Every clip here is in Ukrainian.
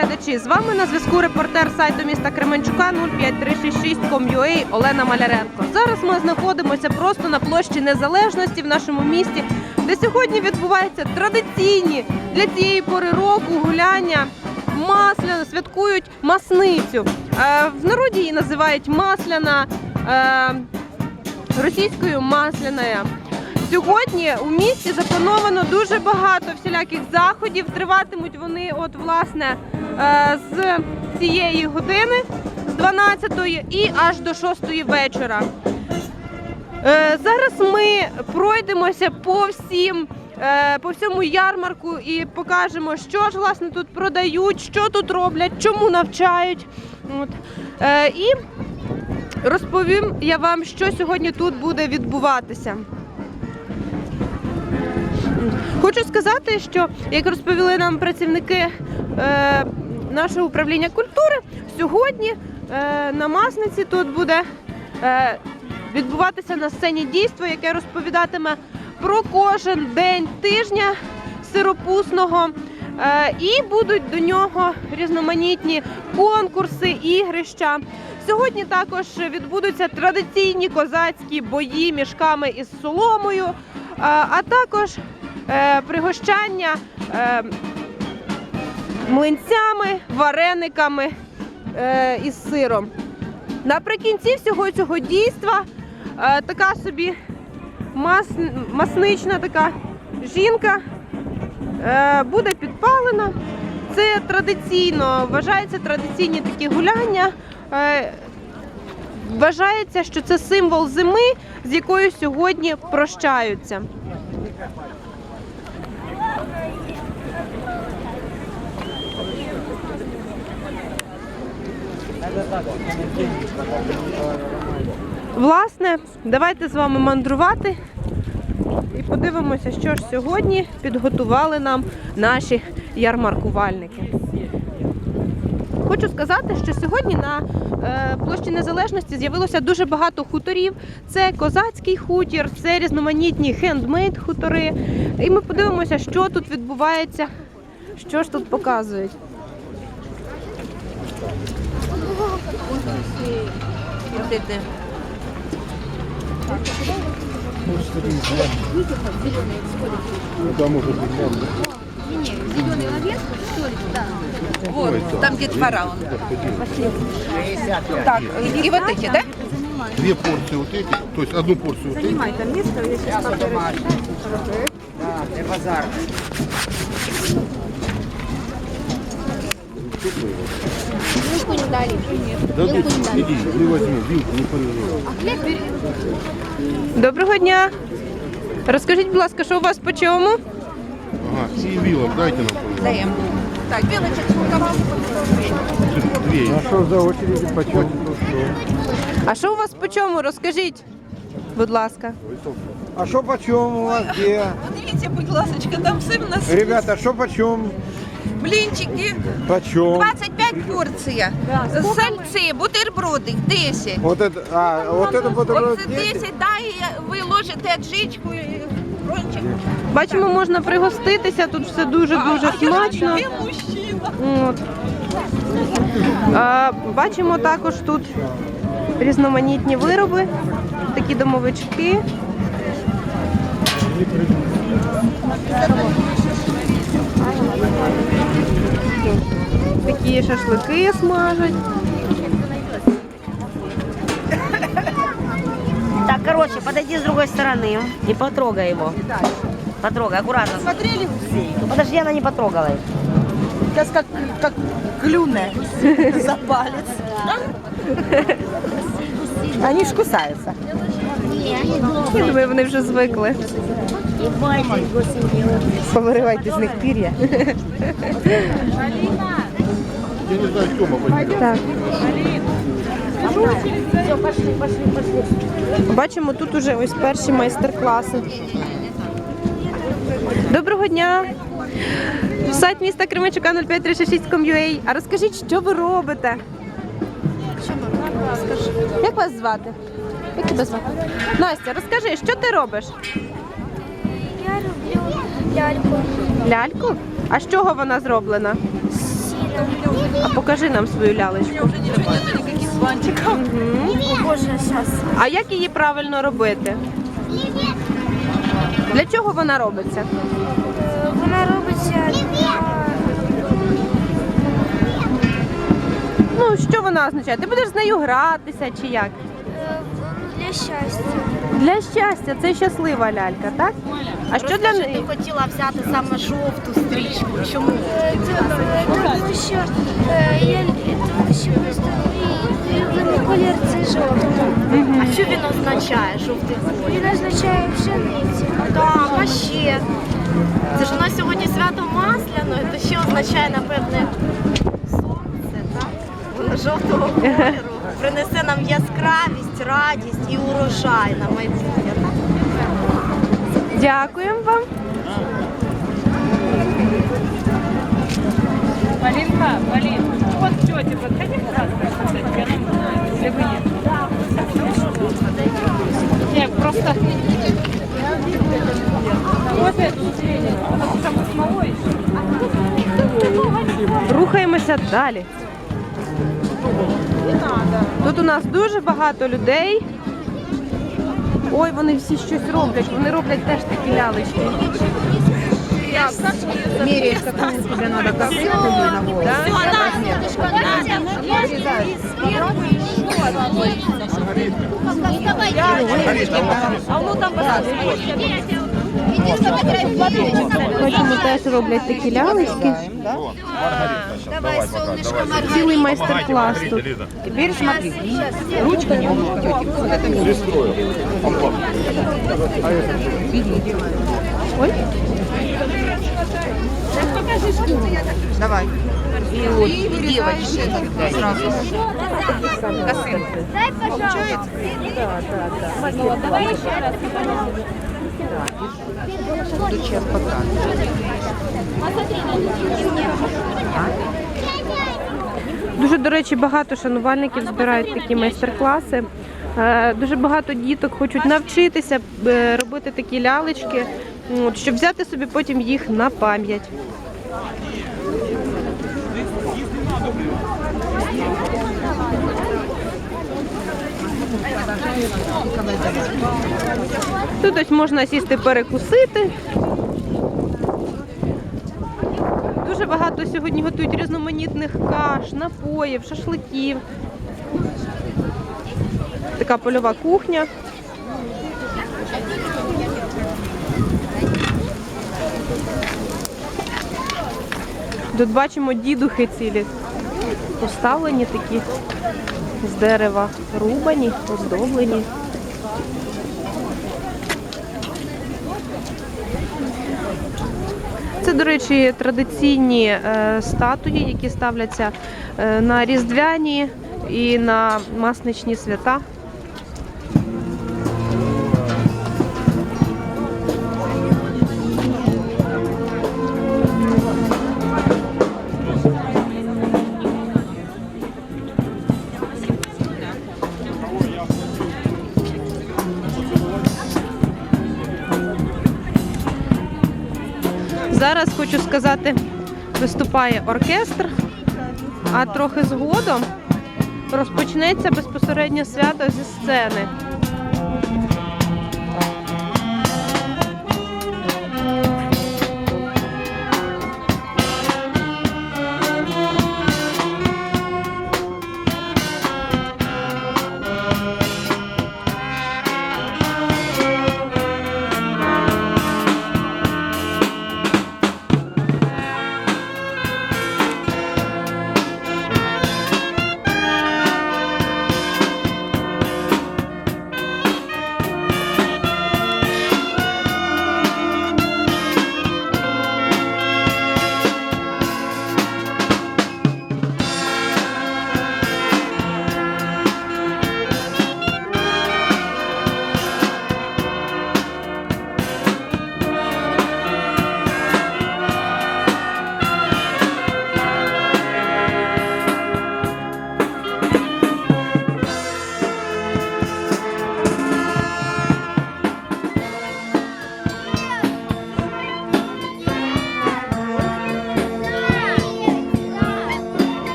телеглядачі! З вами на зв'язку репортер сайту міста Кременчука 05366.com.ua Олена Маляренко. Зараз ми знаходимося просто на площі Незалежності в нашому місті, де сьогодні відбуваються традиційні для цієї пори року гуляння. Масляно святкують масницю. Е, В народі її називають масляна, е, російською масляная. Сьогодні у місті заплановано дуже багато всіляких заходів. Триватимуть вони, от власне, е, з цієї години, з 12-ї і аж до 6 вечора. Е, Зараз ми пройдемося по всім. е, По всьому ярмарку і покажемо, що ж власне тут продають, що тут роблять, чому навчають. От. І розповім я вам, що сьогодні тут буде відбуватися. Хочу сказати, що як розповіли нам працівники е, нашого управління культури, сьогодні е, на масниці тут буде е, відбуватися на сцені дійство, яке розповідатиме про кожен день тижня сиропусного. Е, і будуть до нього різноманітні конкурси, ігрища. Сьогодні також відбудуться традиційні козацькі бої мішками із соломою, е, а також пригощання е, млинцями, варениками е, із сиром. Наприкінці всього цього дійства е, така собі мас, маснична така жінка е, буде підпалена. Це традиційно, вважається традиційні такі гуляння. Е, Вважається, що це символ зими, з якою сьогодні прощаються. Власне, давайте з вами мандрувати і подивимося, що ж сьогодні підготували нам наші ярмаркувальники. Хочу сказати, що сьогодні на е, площі Незалежності з'явилося дуже багато хуторів. Це козацький хутір, це різноманітні хендмейд хутори. І ми подивимося, що тут відбувається, що ж тут показують. Там уже Вот, там где двора он. Так, и, и вот эти, да? две порции вот эти, то есть одну порцию вот эти. базар. Дадут, иди, не возьму, вилку не порежу. Доброго дня! Розкажіть, будь ласка, що у вас по чому? Ага, и вилок дайте нам. Даем. Так, белочек сколько вам? Две. А что за очереди почем? А що у вас по чому? Розкажіть, будь ласка. А что почем у вас где? Подивіться, будь ласочка, там все в нас Ребята, что почем? Блинчики, Почем? 25 порція. Сальці, бутерброди, 10. Вот это, а, вот это бутерброд Оце 10? 10, да, і ви ложите аджичку, і рончик. Бачимо, можна пригоститися, тут все дуже-дуже смачно. Ти мужчина. От. А, бачимо також тут різноманітні вироби, такі домовички. Такі шашлики смажать. Так, короче, подойди с другой стороны и потрогай его. Потрогай, аккуратно. Смотрели? Ну, подожди, она не потрогала их. Сейчас как, как клюне за палец. Они ж кусаются. Я думаю, вони вже звикли. Повиривайте з них пір'я. Я не знаю, возьмет. Так. Бачимо тут уже ось перші майстер-класи. Доброго дня! Сайт міста Кременчука 05366.com.ua. А розкажіть, що ви робите? Як вас звати? Як тебе звати? Настя, розкажи, що ти робиш? Ляльку Ляльку? А з чого вона зроблена? А покажи нам свою лялечку. Мгм. Боже, сейчас. А як її правильно робити? Для чого вона робиться? Вона робиться для Ну, що вона означає? Ти будеш з нею гратися чи як? е, для щастя. Для щастя, це щаслива лялька, так? А що для неї? хотіла взяти саме жовту стрічку. Чому? Тому що я тому що улюблений колір це жовтий. А що він означає, жовтий колір? Він означає пшеницю. Так, а ще. Це ж у нас сьогодні свято масляне, то ще означає, напевне, сонце, так? Воно жовтого кольору принесе нам яскравість, радість і урожай на майбутнє. Дякуємо вам. Полинка, Полин, вот к тете подходи, пожалуйста, я не знаю, если вы нет. Нет, просто... Вот эту среднюю, там смолой Рухаємося далі. Тут у нас дуже багато людей. Ой, вони всі щось роблять. Вони роблять теж такі лялечки. Бачимо, теж роблять такі лялечки. Цілий майстер-клас тут. Теперь смотри. Ой. Давай. И вот, и девочки сразу. Косынку. Дай, пожалуйста. Сейчас показывать. Дуже, до речі, багато шанувальників збирають такі майстер-класи. Е, Дуже багато діток хочуть навчитися е, робити такі лялечки, щоб взяти собі потім їх на пам'ять. Тут ось можна сісти перекусити. Дуже багато сьогодні готують різноманітних каш, напоїв, шашликів. Така польова кухня. Тут бачимо дідухи цілі. Поставлені такі з дерева, рубані, оздоблені. Це, до речі, традиційні е, статуї, які ставляться е, на різдвяні і на масничні свята. Сказати, виступає оркестр, а трохи згодом розпочнеться безпосередньо свято зі сцени.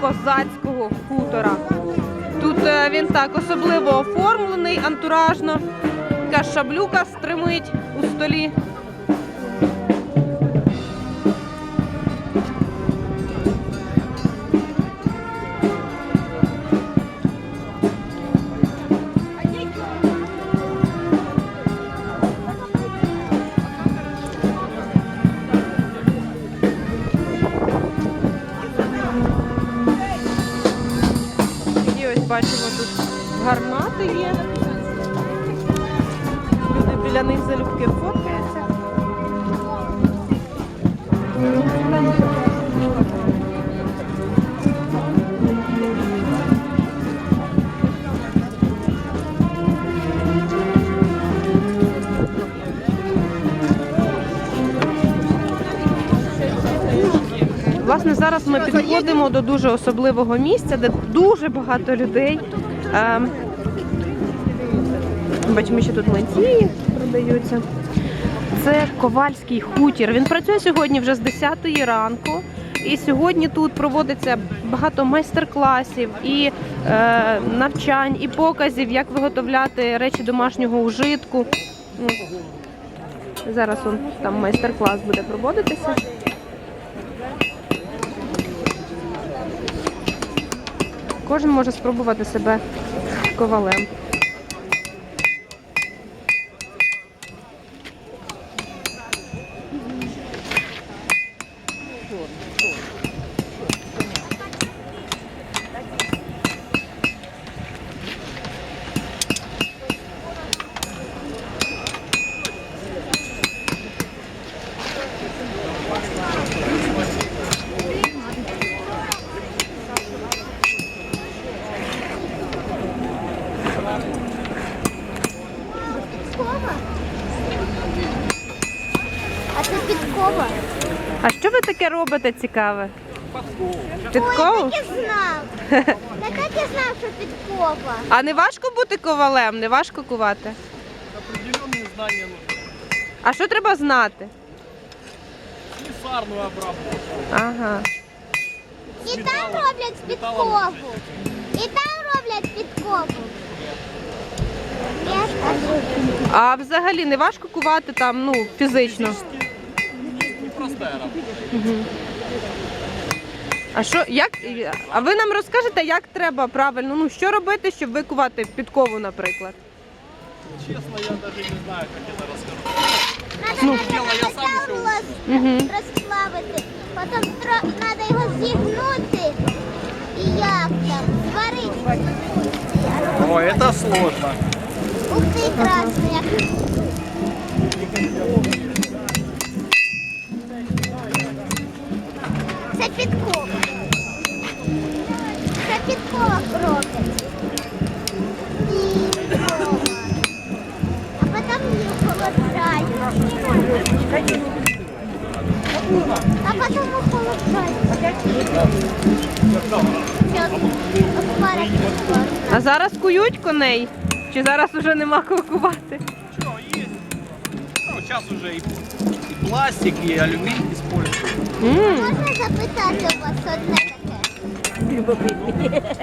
Козацького хутора. Тут е, він так особливо оформлений, антуражно. Така шаблюка стримить у столі. Біля них залюбки фоткаються. Власне, зараз ми підходимо до дуже особливого місця, де дуже багато людей. Ем, Бачимо, що тут млинці продаються. Це ковальський хутір. Він працює сьогодні вже з 10 ранку. І сьогодні тут проводиться багато майстер-класів і е, навчань, і показів, як виготовляти речі домашнього ужитку. Зараз он, там майстер-клас буде проводитися. Кожен може спробувати себе ковалем. А це підкова. А що ви таке робите цікаве? Підкову? Так і знав. Я так і знав, що підкова. А не важко бути ковалем? Не важко кувати? Определенные знания нужны. А що треба знати? Слесарную обработку. Ага. І там роблять підкову. І там роблять підкову. Я. А взагалі не важко кувати там, ну, фізично. А що, як? А ви нам розкажете, як треба правильно? Ну, що робити, щоб викувати підкову, наприклад? Честно, я даже не знаю, как это рассказать. Надо дело я сам Угу. розплавити. Потім треба його зігнути. І як там? Зварити. Ой, это сложно. Ух красно. Це підкова. Це підкова. І підкова. А потім її холоджають. А потім охолоджають. А зараз кують коней? Чи зараз уже нема кого кувати? Что, есть? Ну, сейчас уже и, и пластик, и алюминий используют. м Можна запитати у вас одне таке?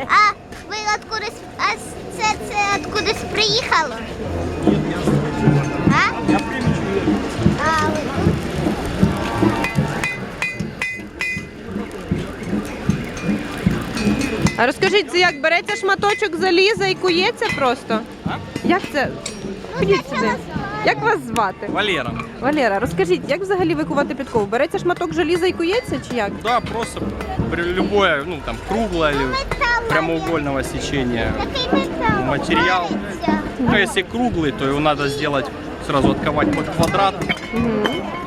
А ви откудись, а це, це откудись приїхало? Я, А? я примечу. А, ви тут? А розкажіть, це як береться шматочок заліза і кується просто? Як це? Ходіть сюди. Як вас звати? Валера. Валера, розкажіть, як взагалі викувати підкову? Береться шматок желіза і кується чи як? Да, просто при любое, ну там круглое или прямоугольного сечения. Матеріал. Ну, если круглый, то его надо сделать сразу отковать под квадрат.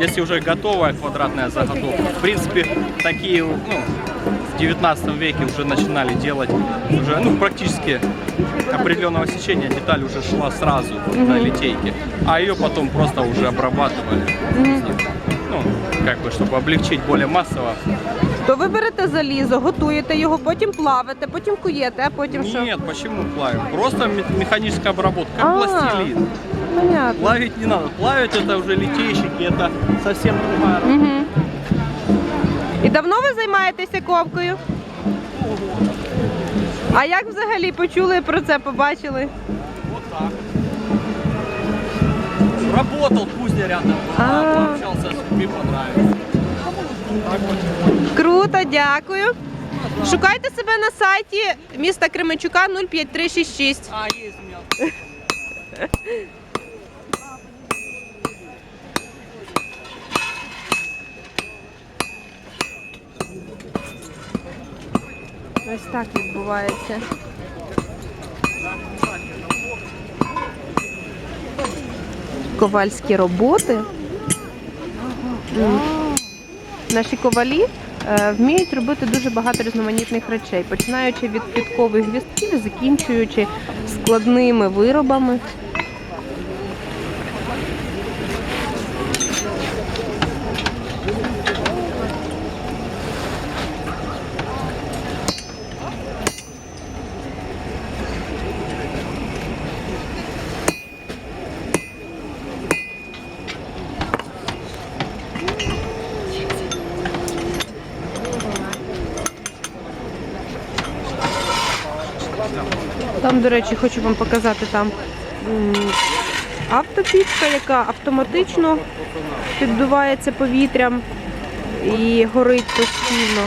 Если уже готовая квадратная заготовка. В принципе, такие, ну, в 19 веке уже начинали делать уже, ну, практически определенного сечения деталь уже шла сразу на литейке, а ее потом просто уже обрабатывали. Ну, как бы, чтобы облегчить более массово. То ви берете залізо, готуєте його, потім плавите, потім куєте, а потім що? Нет, почему плавим? Просто ме- механическая обработка, как А. пластилин. Понятно. Плавить не надо. Плавить это уже литейщики, это совсем другая работа. Угу. І давно ви займаєтеся ковкою? А як взагалі почули про це, побачили? Вот так. Работал кузня рядом, А. пообщался с людьми, понравилось. Так вот. Круто, дякую. Шукайте себе на сайті міста Кременчука 05366. А, есть у меня. Ось так відбувається. Ковальські роботи. Наші ковалі е, вміють робити дуже багато різноманітних речей, починаючи від підкових гвістків закінчуючи складними виробами. До речі, хочу вам показати там автопічка, яка автоматично піддувається повітрям і горить постійно.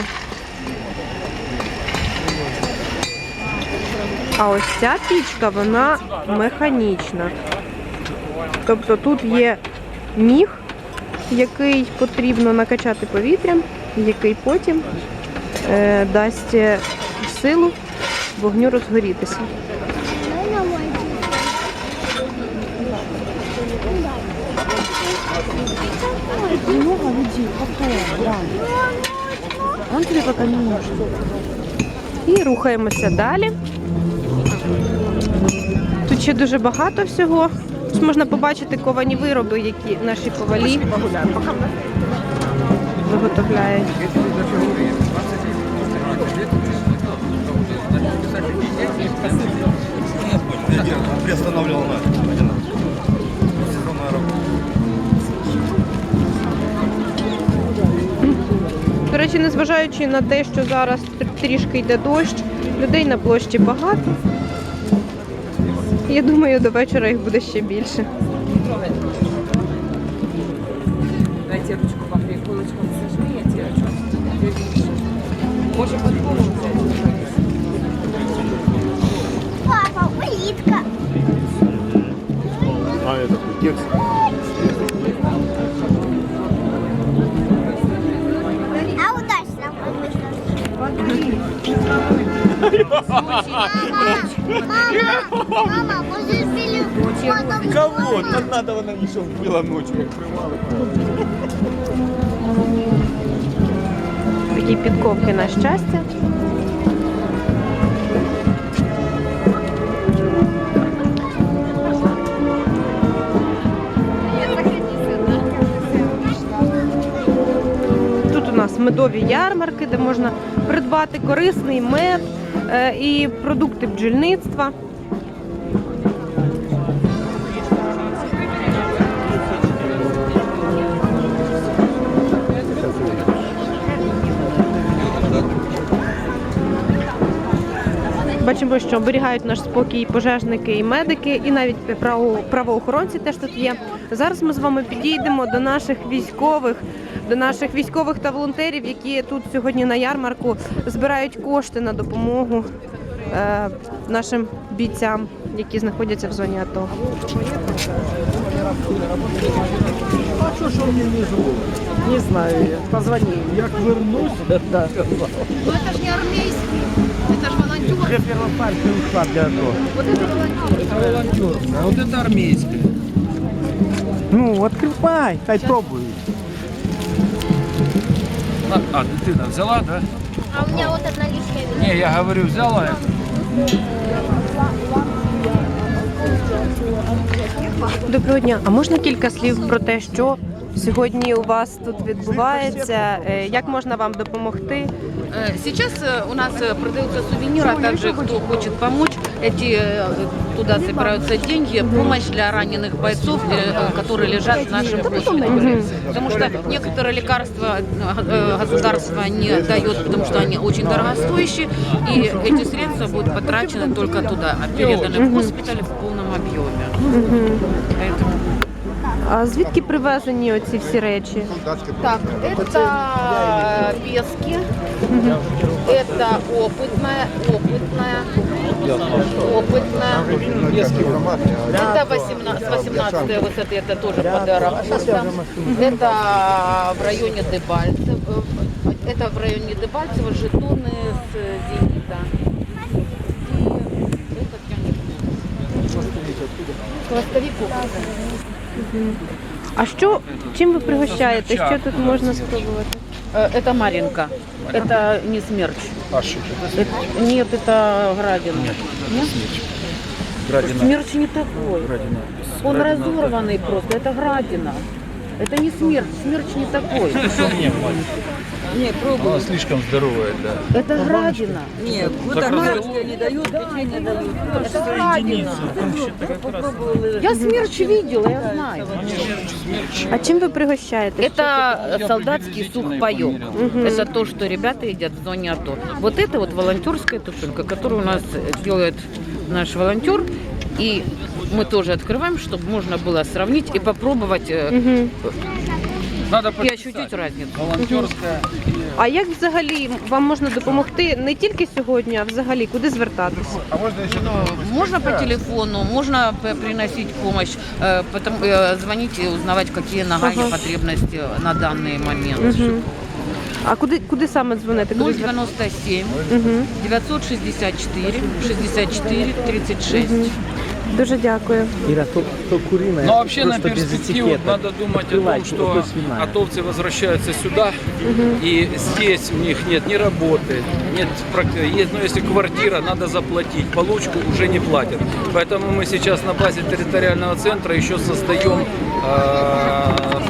А ось ця пічка, вона механічна. Тобто тут є міг, який потрібно накачати повітрям, який потім е, дасть е, силу вогню розгорітися. Он тебе пока не нужен. І рухаємося далі. Тут ще дуже багато всього. Тут можна побачити ковані вироби, які наші ковалі виготовляють. приостанавливал речі, незважаючи на те, що зараз трішки йде дощ, людей на площі багато. Я думаю, до вечора їх буде ще більше. Дайте ручку вам, иголочку сожми, я тебе ручку. Может, по-другому? Папа, улитка. А, это текст. Мама, может, били Кого? Там надо она еще вбила ночью, как прямала. Такі підковки на щастя. Медові ярмарки, де можна придбати корисний мед і продукти бджільництва. Бачимо, що оберігають наш спокій пожежники і медики, і навіть право- правоохоронці теж тут є. Зараз ми з вами підійдемо до наших військових, до наших військових та волонтерів, які тут сьогодні на ярмарку збирають кошти на допомогу е, нашим бійцям, які знаходяться в зоні АТО. Не знаю я. Позвони. Я вернусь. Да. Это ж не армейский, это ж волонтер. Где первопартия ушла для АТО? Вот это волонтер. А вот это армейская. Ну, открывай, хай пробуй. А, ты взяла, да? А у меня вот одна лишняя. Не, я говорю, взяла. Доброго дня. А можна кілька слів про те, що сьогодні у вас тут відбувається? Е, Як можна вам допомогти? Э, Сейчас э, у нас э, продаются сувениры, а также кто хочет помочь, эти э, туда собираются деньги, помощь для раненых бойцов, э, э, которые лежат в нашем госпитале. Потому что некоторые лекарства э, э, государство не дает, потому что они очень дорогостоящие, и эти средства будут потрачены только туда, а переданы в госпиталь в полном объеме. Поэтому А звідки привезені оці всі речі? Так, это пески, это опытная, опытная, опытная. Это 18, 18 высоты, это тоже подарок. Это в районе Дебальцево, это в районе Дебальцево жетоны с Зенита. И этот я не помню. Хвостовик А що чим ви пригощаєте? Що тут можна спробувати? Э, Это Маринка. Это не смерч. Это- Нет, это Градина. Нет? Смерч не такой. Он разорванный просто. Это Градина. Это не смерч. Смерч не такой. Не, пробуй. слишком здоровая, да. Это Градина. Нет, вот так не дают, не дают. Это Градина. Я смерч видела, я знаю. А чим ви пригощаєте? Это солдатский сухпайок. Это то, что ребята едят в зоне АТО. Вот это вот волонтерская тушенка, которую у нас делает наш волонтер. И мы тоже открываем, чтобы можно было сравнить и попробовать Мгм. Надо и ощутить разницу. волонтерская. А як взагалі вам можна допомогти не тільки сьогодні, а взагалі куди звертатися? Можно по телефону, можно п- приносить помощь, э, потом, э, звонить и узнавать, какие нагальные Ага. потребности на данный момент. Мгм. А куди, куди саме дзвонити? Куди звер- 097 Мгм. 964 64 36. Дуже дякую. Ира, то, то куриная. Но вообще на просто без перспективу этикеток. надо думать о том, Крылатик, что вот свиная. атовцы возвращаются сюда, и здесь у них нет ни работы, нет, прак- есть, ну, если квартира, надо заплатить, получку уже не платят. Поэтому мы сейчас на базе территориального центра еще создаем э,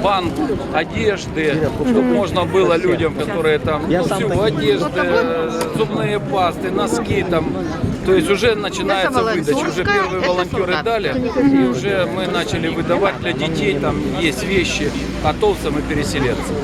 банк одежды, чтобы можно было людям, которые там ну, всю одежду, зубные пасты, носки там. То есть уже начинается выдача, уже первые волонтеры дали, и уже мы начали выдавать для детей, там есть вещи атовцам и переселенцам.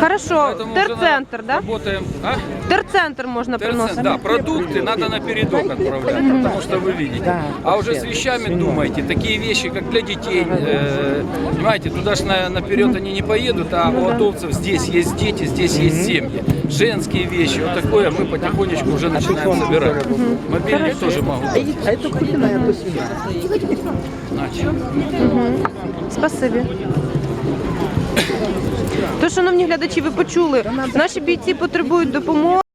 Хорошо, терцентр, да? Работаем. А? Терцентр можна Терцентр, приносити. да, продукты надо на передок отправлять, потому что вы видите. А уже с вещами думайте, такие вещи, как для детей, э, понимаете, туда же на, наперед они не поедут, а у атовцев здесь есть дети, здесь есть семьи. Женские вещи, вот такое мы потихонечку уже начинаем собирать. Мобильник тоже могу. А это куриная, а то свиная. Значит. Спасибі. То, шановні глядачі, ви почули, наші бійці потребують допомоги.